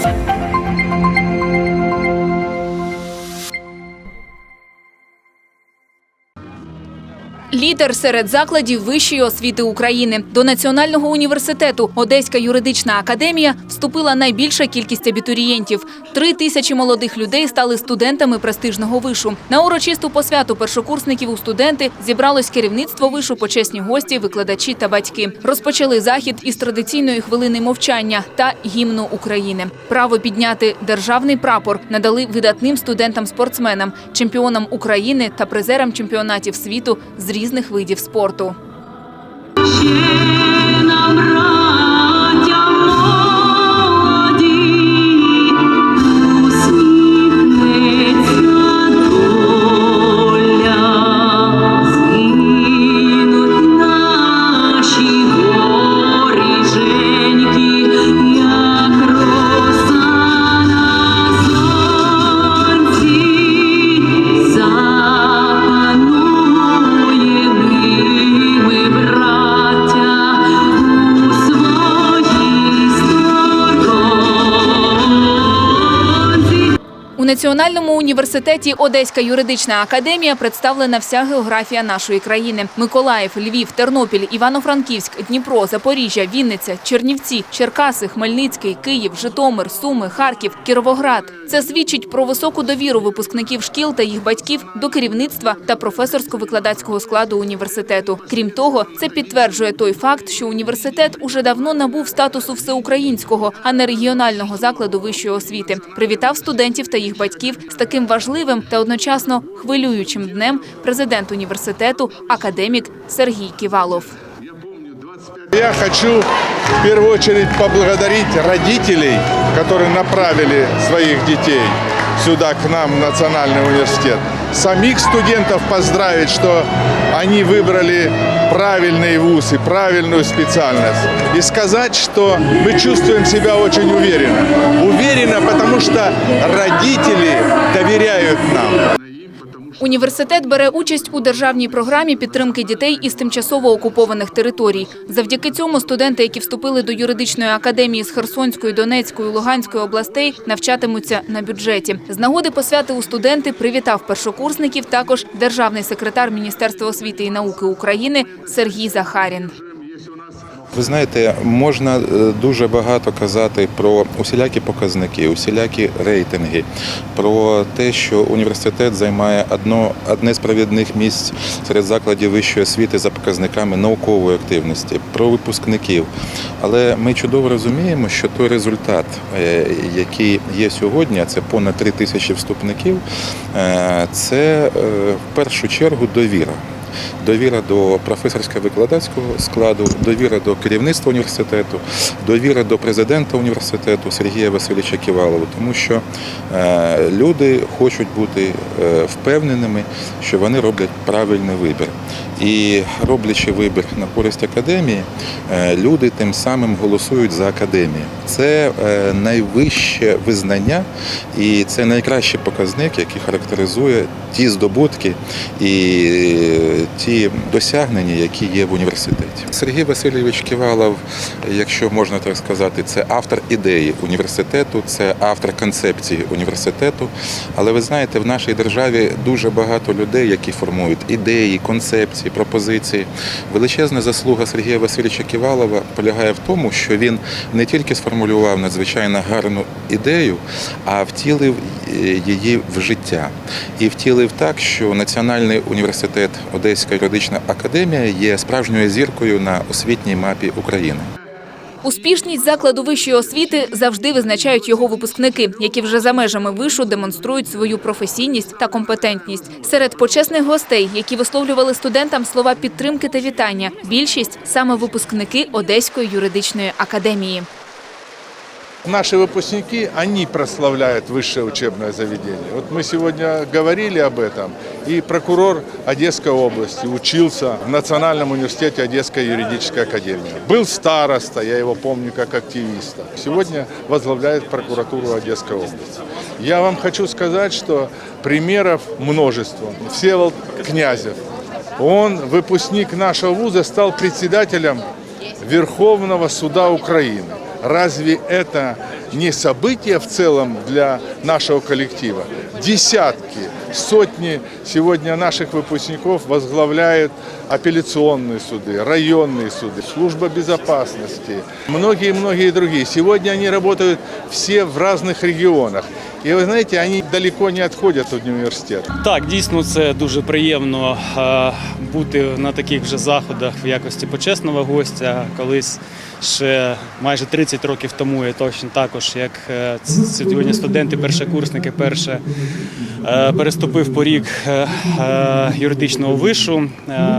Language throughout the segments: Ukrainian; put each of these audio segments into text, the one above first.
Thank you. Лідер серед закладів вищої освіти України до Національного університету Одеська юридична академія вступила найбільша кількість абітурієнтів. Три тисячі молодих людей стали студентами престижного вишу. На урочисту посвяту першокурсників у студенти зібралось керівництво вишу, почесні гості, викладачі та батьки. Розпочали захід із традиційної хвилини мовчання та гімну України. Право підняти державний прапор надали видатним студентам-спортсменам, чемпіонам України та призерам чемпіонатів світу з різних видів спорту. Національному університеті Одеська юридична академія представлена вся географія нашої країни: Миколаїв, Львів, Тернопіль, Івано-Франківськ, Дніпро, Запоріжжя, Вінниця, Чернівці, Черкаси, Хмельницький, Київ, Житомир, Суми, Харків, Кіровоград. Це свідчить про високу довіру випускників шкіл та їх батьків до керівництва та професорсько-викладацького складу університету. Крім того, це підтверджує той факт, що університет уже давно набув статусу всеукраїнського, а не регіонального закладу вищої освіти. Привітав студентів та їх батьків з таким важливим та одночасно хвилюючим днем президент університету, академік Сергій Ківалов. Я хочу в первую очередь поблагодарить родителей, которые направили своих детей сюда, к нам, в Национальный университет. Самих студентов поздравить, что они выбрали правильный вуз и правильную специальность. И сказать, что мы чувствуем себя очень уверенно. Уверенно, потому что родители доверяют нам. Університет бере участь у державній програмі підтримки дітей із тимчасово окупованих територій. Завдяки цьому студенти, які вступили до юридичної академії з Херсонської, Донецької, Луганської областей, навчатимуться на бюджеті. З нагоди посвяти у студенти привітав першокурсників також державний секретар Міністерства освіти і науки України Сергій Захарін. Ви знаєте, можна е, дуже багато казати про усілякі показники, усілякі рейтинги, про те, що університет займає одно, одне з провідних місць серед закладів вищої освіти за показниками наукової активності, про випускників. Але ми чудово розуміємо, що той результат, е, який є сьогодні, це понад три тисячі вступників, е, це в першу чергу довіра. Довіра до професорсько-викладацького складу, довіра до керівництва університету, довіра до президента університету Сергія Васильовича Ківалова, тому що е, люди хочуть бути е, впевненими, що вони роблять правильний вибір. І роблячи вибір на користь академії, е, люди тим самим голосують за академію. Це е, найвище визнання і це найкращий показник, який характеризує ті здобутки і е, ті досягнення, які є в університеті. Сергій Васильович Ківалов, якщо можна так сказати, це автор ідеї університету, це автор концепції університету. Але ви знаєте, в нашій державі дуже багато людей, які формують ідеї, концепції, пропозиції. Величезна заслуга Сергія Васильовича Ківалова полягає в тому, що він не тільки сформулював надзвичайно гарну ідею, а втілив е, її в життя. І втілив так, що Національний університет Одеська юридична академія є справжньою зіркою на освітній мапі України. Успішність закладу вищої освіти завжди визначають його випускники, які вже за межами вишу демонструють свою професійність та компетентність. Серед почесних гостей, які висловлювали студентам слова підтримки та вітання, більшість саме випускники Одеської юридичної академії. Наши выпускники, они прославляют высшее учебное заведение. Вот мы сегодня говорили об этом, и прокурор Одесской области учился в Национальном университете Одесской юридической академии. Был староста, я его помню как активиста. Сегодня возглавляет прокуратуру Одесской области. Я вам хочу сказать, что примеров множество. Всеволод Князев, он, выпускник нашего вуза, стал председателем Верховного суда Украины. Разве это не событие в целом для нашего коллектива. Десятки, сотни сегодня наших выпускников возглавляют апелляционные суды, районные суды, служба безопасности, многие-многие другие. Сегодня они работают все в разных регионах. И вы знаете, они далеко не отходят от университета. Так, дійсно, це дуже приємно е, бути на таких вже заходах в якості почесного гостя. Колись ще майже 30 років тому я точно також, як е, сьогодні студенти, першокурсники, перше е, переступив поріг е, юридичного вишу.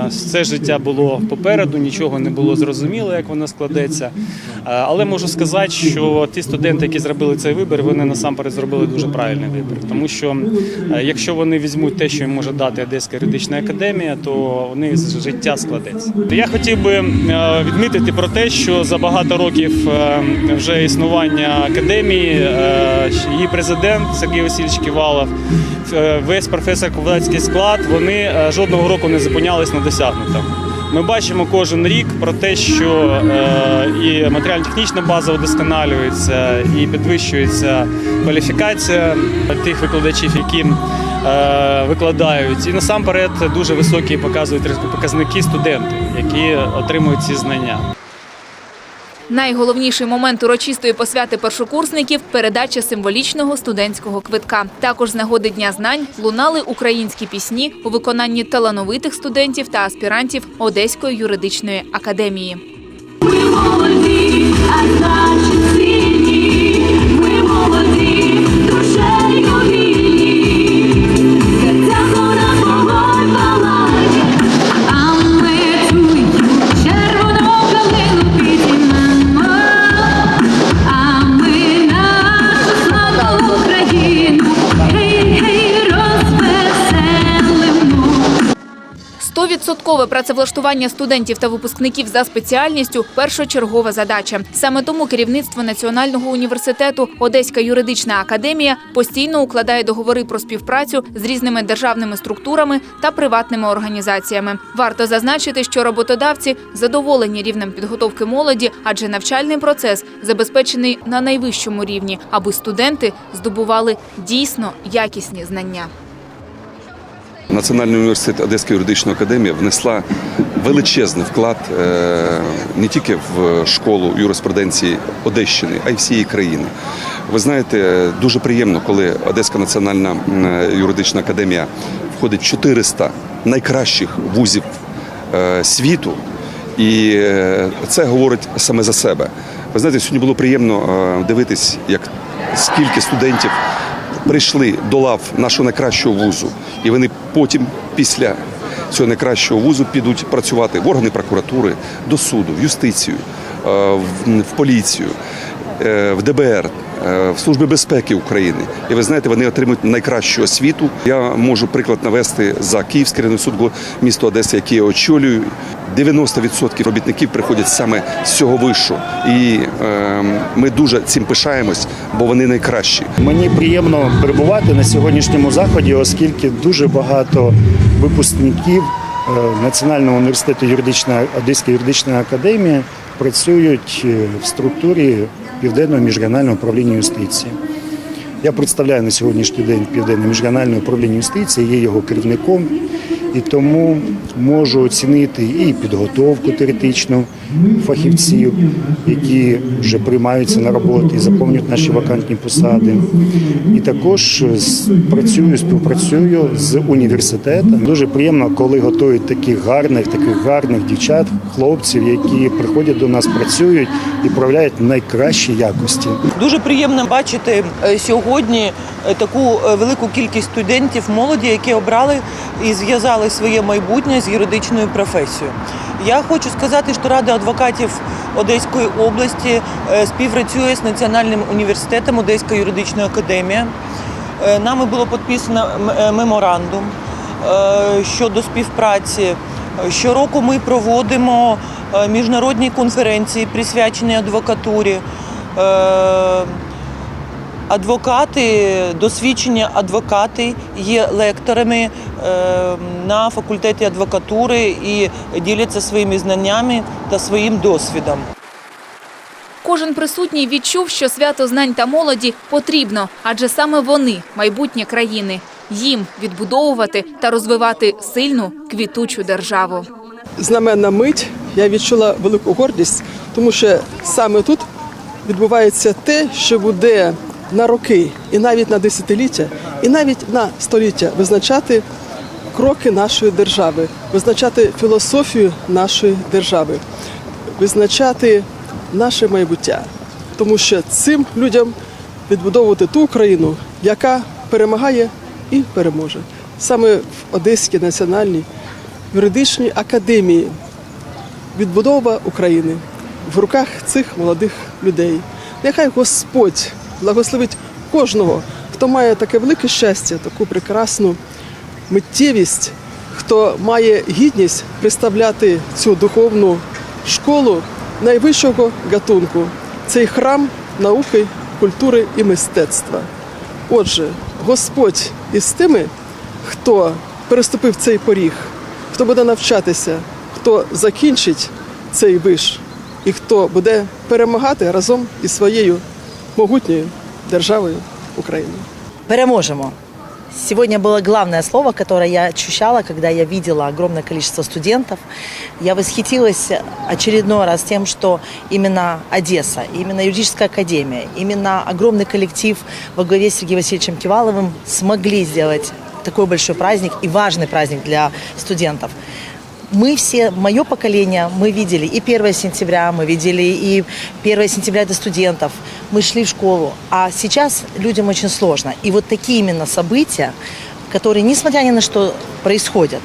Все життя було попереду, нічого не було зрозуміло, як воно складеться. Але можу сказати, що ті студенти, які зробили цей вибір, вони насамперед зробили дуже правильний вибір. Тому що якщо вони візьмуть те, що їм може дати Одеська юридична академія, то них з- життя складеться. Я хотів би відмітити про те, що за багато років е, вже існування академії, е, її президент Сергій Васильович Ківалов, е, весь професор-викладацький склад, вони жодного року не зупинялись на досягнутому. Ми бачимо кожен рік про те, що і матеріально-технічна база удосконалюється, і підвищується кваліфікація тих викладачів, які викладають. І насамперед дуже високі показують показники студентів, які отримують ці знання. Найголовніший момент урочистої посвяти першокурсників – передача символічного студентського квитка. Також з нагоди Дня знань лунали українські пісні у виконанні талановитих студентів та аспірантів Одеської юридичної академії. Ми молоді, а Стовідсоткове працевлаштування студентів та випускників за спеціальністю – першочергова задача. Саме тому керівництво Національного університету Одеська юридична академія постійно укладає договори про співпрацю з різними державними структурами та приватними організаціями. Варто зазначити, що роботодавці задоволені рівнем підготовки молоді, адже навчальний процес забезпечений на найвищому рівні, аби студенти здобували дійсно якісні знання. Національний університет Одеська юридична академія внесла величезний вклад е, не тільки в школу юриспруденції Одещини, а й всієї країни. Ви знаєте, дуже приємно, коли Одеська національна юридична академія входить в 400 найкращих вузів е, світу. І е, це говорить саме за себе. Ви знаєте, сьогодні було приємно е, дивитись, як скільки студентів прийшли до лав нашого найкращого вузу, і вони потім, після цього найкращого вузу, підуть працювати в органи прокуратури, до суду, в юстицію, е, в- поліцію, е, в ДБР. е, В Службі безпеки України, і ви знаєте, вони отримують найкращу освіту. Я можу приклад навести за Київський районний суд міста Одеси, який я очолюю. 90% робітників приходять саме з цього вишу, і е, ми дуже цим пишаємось, бо вони найкращі. Мені приємно перебувати на сьогоднішньому заході, оскільки дуже багато випускників е, Національного університету юридична Одеська юридична академія працюють е, в структурі Південного міжрегіонального управління юстиції. Я представляю на сьогоднішній день Південне міжрегіональне управління юстиції, є його керівником, і тому можу оцінити і підготовку теоретичну фахівців, які вже приймаються на роботу і заповнюють наші вакантні посади. І також працюю, співпрацюю з університетом. Дуже приємно, коли готують таких гарних, таких гарних дівчат, хлопців, які приходять до нас, працюють і проявляють найкращі якості. Дуже приємно бачити е, сьогодні е, таку е, велику кількість студентів молоді, які обрали і зв'язали своє майбутнє з юридичною професією. Я хочу сказати, що Рада адвокатів Одеської області е, співпрацює з Національним університетом Одеська юридична академія. Е, Нами було підписано е, меморандум щодо співпраці. Щороку ми проводимо міжнародні конференції, присвячені адвокатурі. Адвокати, досвідчені адвокати є лекторами е, на факультеті адвокатури і діляться своїми знаннями та своїм досвідом. кожен присутній відчув, що свято знань та молоді потрібно, адже саме вони майбутнє країни. Їм відбудовувати та розвивати сильну квітучу державу. знаменна мить. Я відчула велику гордість, тому що саме тут відбувається те, що буде на роки, і навіть на десятиліття, і навіть на століття визначати кроки нашої держави, визначати філософію нашої держави, визначати наше майбуття. Тому що цим людям відбудовувати ту Україну, яка перемагає і переможе. Саме в Одеській національній юридичній академії відбудова України в руках цих молодих людей. Нехай Господь благословить кожного, хто має таке велике щастя, таку прекрасну миттєвість, хто має гідність представляти цю духовну школу найвищого гатунку, цей храм науки, культури і мистецтва. Отже, Господь із тими, хто переступив цей поріг, хто буде навчатися, хто закінчить цей виш і хто буде перемагати разом із своєю могутньою державою Україною. Переможемо. Сегодня было главное слово, которое я ощущала, когда я видела огромное количество студентов. Я восхитилась очередной раз тем, что именно Одесса, именно юридическая академия, именно огромный коллектив во главе с Сергеем Васильевичем Киваловым смогли сделать такой большой праздник и важный праздник для студентов. Мы все, мое поколение, мы видели и 1 сентября, мы видели и 1 сентября для студентов. Мы шли в школу. А сейчас людям очень сложно. И вот такие именно события, которые, несмотря ни на что, происходят,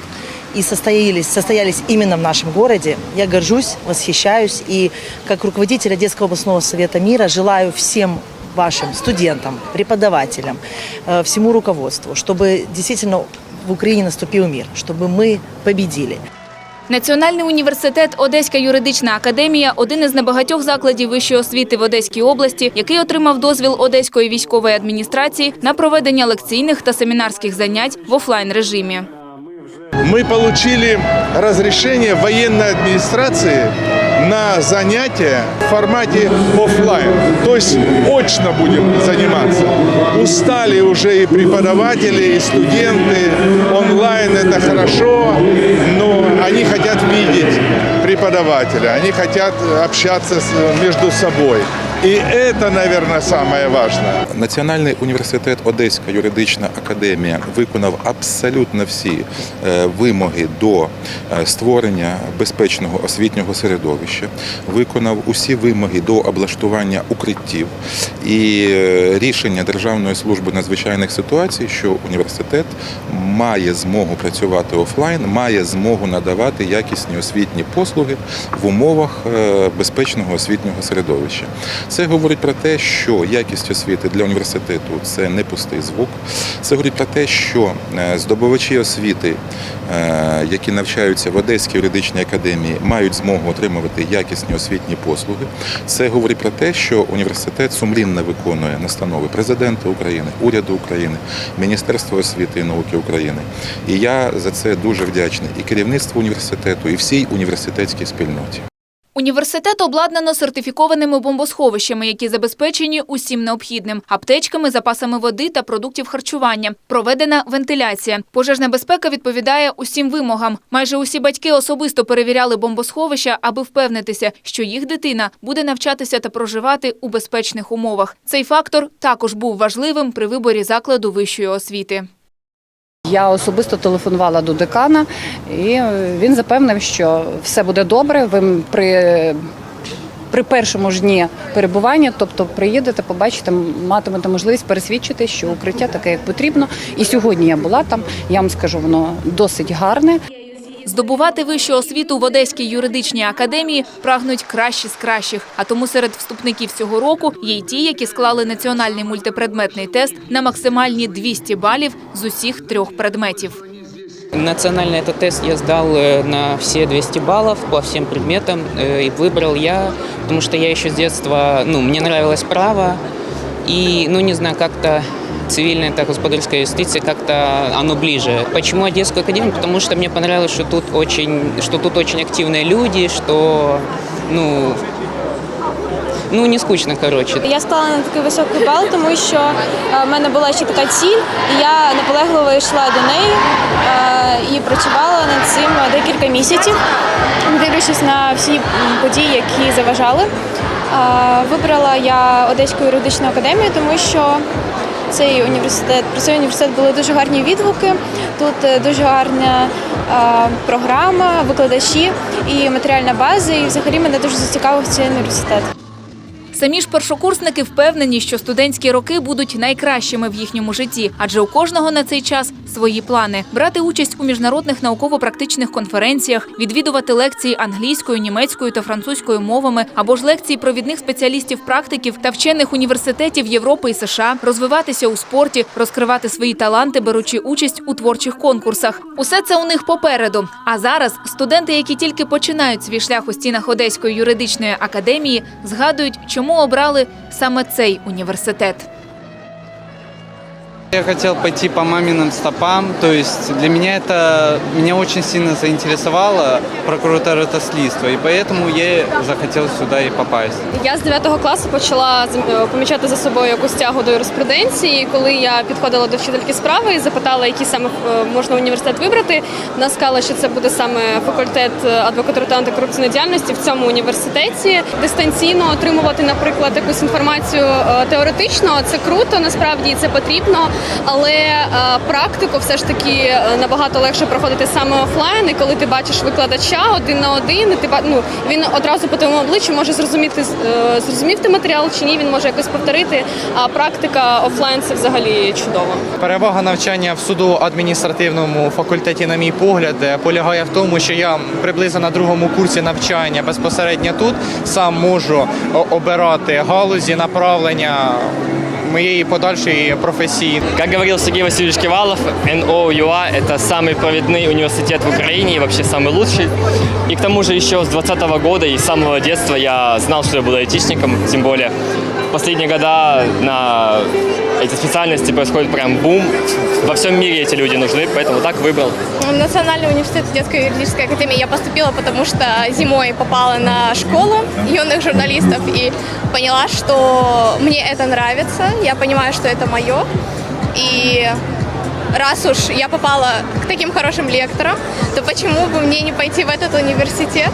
и состоялись, состоялись именно в нашем городе, я горжусь, восхищаюсь. И как руководитель Одесского областного совета мира желаю всем вашим студентам, преподавателям, э, всему руководству, чтобы действительно в Украине наступил мир, чтобы мы победили. Національний університет Одеська юридична академія один із небагатьох закладів вищої освіти в Одеській області, який отримав дозвіл Одеської військової адміністрації на проведення лекційних та семінарських занять в офлайн режимі. Мы получили разрешение военной администрации на занятия в формате офлайн. То есть очно будем заниматься. Устали уже и преподаватели, и студенты. Онлайн это хорошо, но они хотят видеть преподавателя, они хотят общаться с- между собой. И это, наверное, самое важное. Національний університет Одеська юридична академія виконав абсолютно всі е, вимоги до е, створення безпечного освітнього середовища, виконав усі вимоги до облаштування укриттів і е, рішення Державної служби надзвичайних ситуацій, що університет має змогу працювати офлайн, має змогу надавати якісні освітні послуги в умовах безпечного освітнього середовища. Це говорить про те, що якість освіти для університету це не пустий звук. Це говорить про те, що е, здобувачі освіти, е, які навчаються в Одеській юридичній академії, мають змогу отримувати якісні освітні послуги. Це говорить про те, що університет сумлінно виконує настанови президента України, уряду України, Міністерства освіти і науки України. І я за це дуже вдячний і керівництву університету, і всій університетській спільноті. Університет обладнано сертифікованими бомбосховищами, які забезпечені усім необхідним – аптечками, запасами води та продуктів харчування. Проведена вентиляція. Пожежна безпека відповідає усім вимогам. Майже усі батьки особисто перевіряли бомбосховища, аби впевнитися, що їх дитина буде навчатися та проживати у безпечних умовах. Цей фактор також був важливим при виборі закладу вищої освіти. Я особисто телефонувала до декана, і він запевнив, що все буде добре. Ви при, при першому ж дні перебування, тобто приїдете, побачите, матимете можливість пересвідчити, що укриття таке, як потрібно. І сьогодні я була там. Я вам скажу, воно досить гарне. Здобувати вищу освіту в Одеській юридичній академії прагнуть кращі з кращих. А тому серед вступників цього року є й ті, які склали національний мультипредметний тест на максимальні 200 балів з усіх трьох предметів. Национальный этот тест я сдал э, на все 200 баллов по всем предметам э, и выбрал я, потому что я еще с детства, ну, мне нравилось право, и, ну, не знаю, как-то цивильная, так господарская юстиция, как-то оно ближе. Почему Одесскую академию? Потому что мне понравилось, что тут очень, что тут очень активные люди, что, ну, ну, не скучно, короче. Я склала на такий високий бал, тому що в мене була ще така ціль, і я наполегливо йшла до неї і працювала над цим декілька місяців, дивлячись на всі події, які заважали. Е, Вибрала я Одеську юридичну академію, тому що цей університет про цей університет були дуже гарні відгуки. Тут е, дуже гарна програма, викладачі і матеріальна база. І взагалі мене дуже зацікавив цей університет. Самі ж першокурсники впевнені, що студентські роки будуть найкращими в їхньому житті, адже у кожного на цей час свої плани: брати участь у міжнародних науково-практичних конференціях, відвідувати лекції англійською, німецькою та французькою мовами, або ж лекції провідних спеціалістів-практиків та вчених університетів Європи і США, розвиватися у спорті, розкривати свої таланти, беручи участь у творчих конкурсах. Усе це у них попереду. А зараз студенти, які тільки починають свій шлях у стінах Одеської юридичної академії, згадують, чому обрали саме цей університет. Я хотел пойти по маминым стопам, то есть для меня это, меня очень сильно заинтересовало прокураторство, и поэтому я захотел сюда и попасть. Я з 9 класу почала е, помічати за собою якусь тягу до юриспруденції. Коли я підходила до вчительки справи і запитала, який саме е, можна університет вибрати, вона сказала, що це буде саме факультет адвокатури та антикорупційної діяльності в цьому університеті. Дистанційно отримувати, наприклад, якусь інформацію е, теоретично, це круто, насправді і це потрібно. Але е, практику все ж таки е, набагато легше проходити саме офлайн, і коли ти бачиш викладача один на один, і ти ну, він одразу по твоєму обличчю може зрозуміти, е, зрозумів ти матеріал чи ні, він може якось повторити. А практика офлайн це взагалі чудово. Перевага навчання в суду адміністративному факультеті, на мій погляд, полягає в тому, що я приблизно на другому курсі навчання безпосередньо тут сам можу обирати галузі направлення моєї подальшої професії. Как говорил Сергей Васильевич Кивалов, НОУА – это самый провидный университет в Украине и вообще самый лучший. И к тому же еще с 20 года и с самого детства я знал, что я буду айтишником, тем более в последние года на эти специальности происходит прям бум. Во всем мире эти люди нужны, поэтому так выбрал. Национальный университет детской юридической академии я поступила, потому что зимой попала на школу юных журналистов и поняла, что мне это нравится, я понимаю, что это мое. И раз уж я попала к таким хорошим лекторам, то почему бы мне не пойти в этот университет?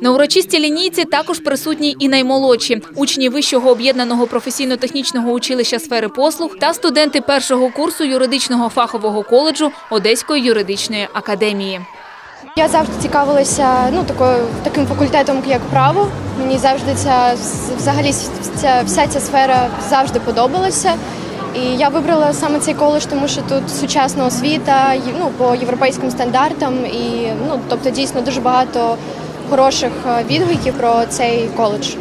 На урочистій лінійці також присутні і наймолодші учні вищого об'єднаного професійно-технічного училища сфери послуг та студенти першого курсу юридичного фахового коледжу Одеської юридичної академії. Я завжди цікавилася ну такою таким факультетом, як право. Мені завжди ця взагалі ця вся ця сфера завжди подобалася. І я вибрала саме цей коледж, тому що тут сучасна освіта, ну по європейським стандартам, і ну тобто дійсно дуже багато хороших е, відгуків про цей коледж.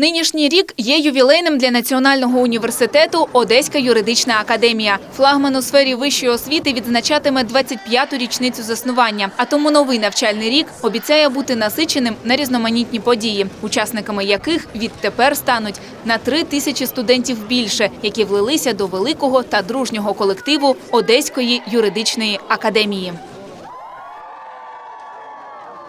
Нинішній рік є ювілейним для Національного університету Одеська юридична академія. Флагман у сфері вищої освіти відзначатиме 25-ту річницю заснування. А тому новий навчальний рік обіцяє бути насиченим на різноманітні події, учасниками яких відтепер стануть на три тисячі студентів більше, які влилися до великого та дружнього колективу Одеської юридичної академії.